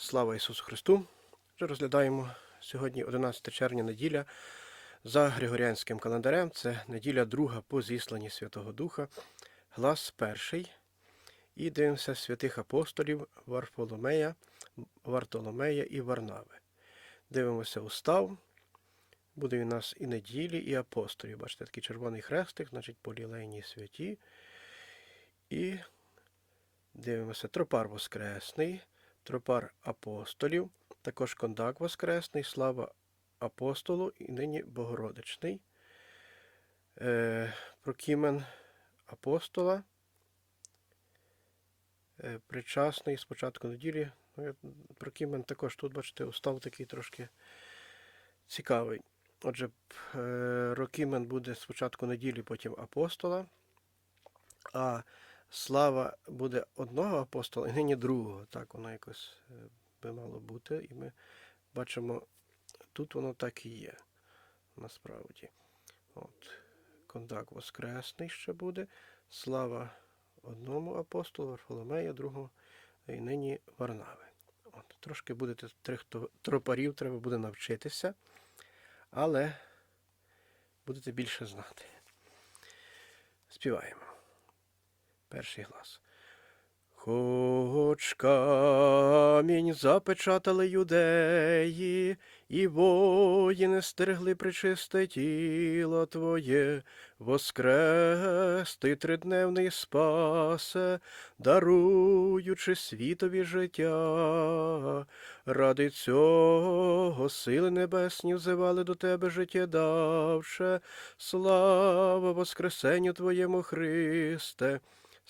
Слава Ісусу Христу! Вже розглядаємо сьогодні 11 червня неділя за Григоріанським календарем. Це неділя друга по зісланні Святого Духа, глас перший. І дивимося святих апостолів Варфоломея, Вартоломея і Варнави. Дивимося устав. Буде у нас і неділі, і апостолів. Бачите, такий червоний хрестик, значить полілейні святі. І дивимося тропар Воскресний, тропар апостолів, також кондак Воскресний, слава апостолу і нині Богородичний. Е, прокімен апостола. Е, причасний з початку неділі. Ну, Прокімен також тут, бачите, устав такий трошки цікавий. Отже, е, Рокімен буде спочатку неділі, потім апостола, а слава буде одного апостола і нині другого. Так воно якось е, би мало бути. І ми бачимо, тут воно так і є. Насправді. От. Кондак Воскресний ще буде. Слава одному апостолу, Варфоломея, другому і нині Варнави. От. Трошки будете трьох тропарів треба буде навчитися, але будете більше знати. Співаємо. Перший глас. Хоч камінь запечатали юдеї, і воїни стерегли причисте тіло Твоє, воскрес ти тридневний спасе, даруючи світові життя. Ради цього сили небесні взивали до Тебе життя давше, слава Воскресенню Твоєму Христе.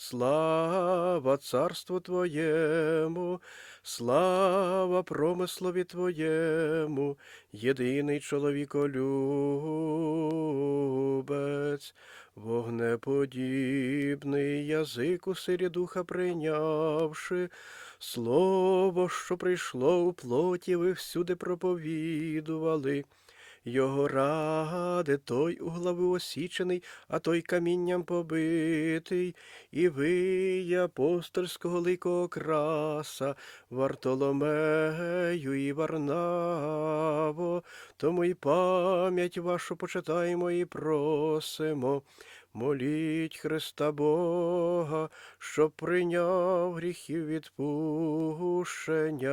Слава царству Твоєму, слава промислові Твоєму, єдиний чоловіколюбець, вогнеподібний язик у силі духа прийнявши, слово, що прийшло у плоті, ви всюди проповідували. Його ради той у главу осічений, а той камінням побитий, і ви, апостольського ликого краса, Вартоломею і Варнаво, тому й пам'ять вашу почитаємо і просимо. Моліть Христа Бога, щоб прийняв гріхів відпущення.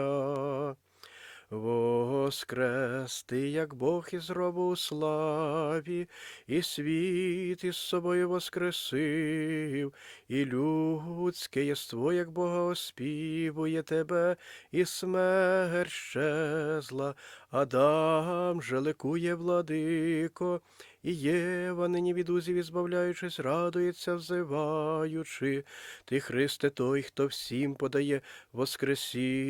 Воскрес ти, як Бог із гробу у славі, і світ із собою воскресив, і людське єство, як Бога оспівує тебе, і смерть щезла, Адам же ликує владико, і Єва нині від узів ізбавляючись, радується, взиваючи. Ти, Христе, той, хто всім подає Воскресіння.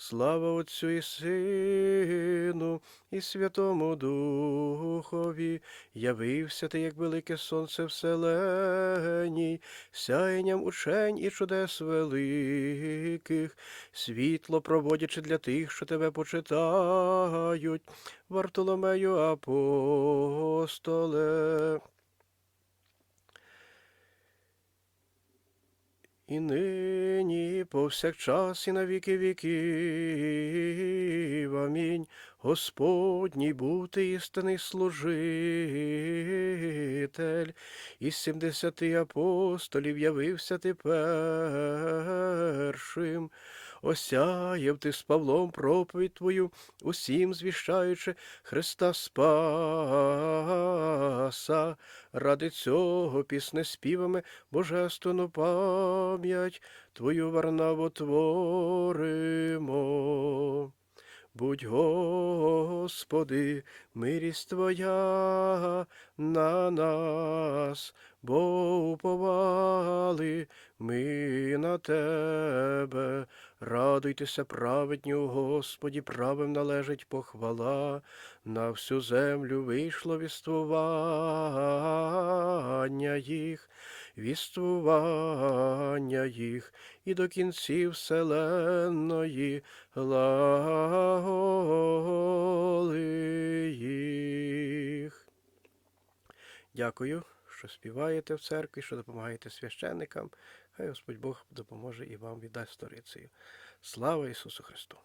Слава Отцю і Сину, і Святому Духові, явився ти, як велике сонце вселеній, сяєнням учень і чудес великих, світло проводячи для тих, що тебе почитають, Вартоломею апостоле. І нині, повсякчас, і на віки віків. Амінь. Господній бути істинний служитель, із сімдесяти апостолів явився ти першим. Осяяв ти з Павлом проповідь твою, усім звіщаючи Христа Спаса. Ради цього пісне співами божественну пам'ять Твою Варнаву творимо. Будь, Господи, милість Твоя на нас, бо уповали ми на Тебе. Радуйтеся, праведні у Господі, правим належить похвала. На всю землю вийшло віствування їх, віствування їх, і до кінців вселенної глаголи їх. Дякую, що співаєте в церкві, що допомагаєте священникам. Хай Господь Бог допоможе і вам віддасть сторицею. Слава Ісусу Христу!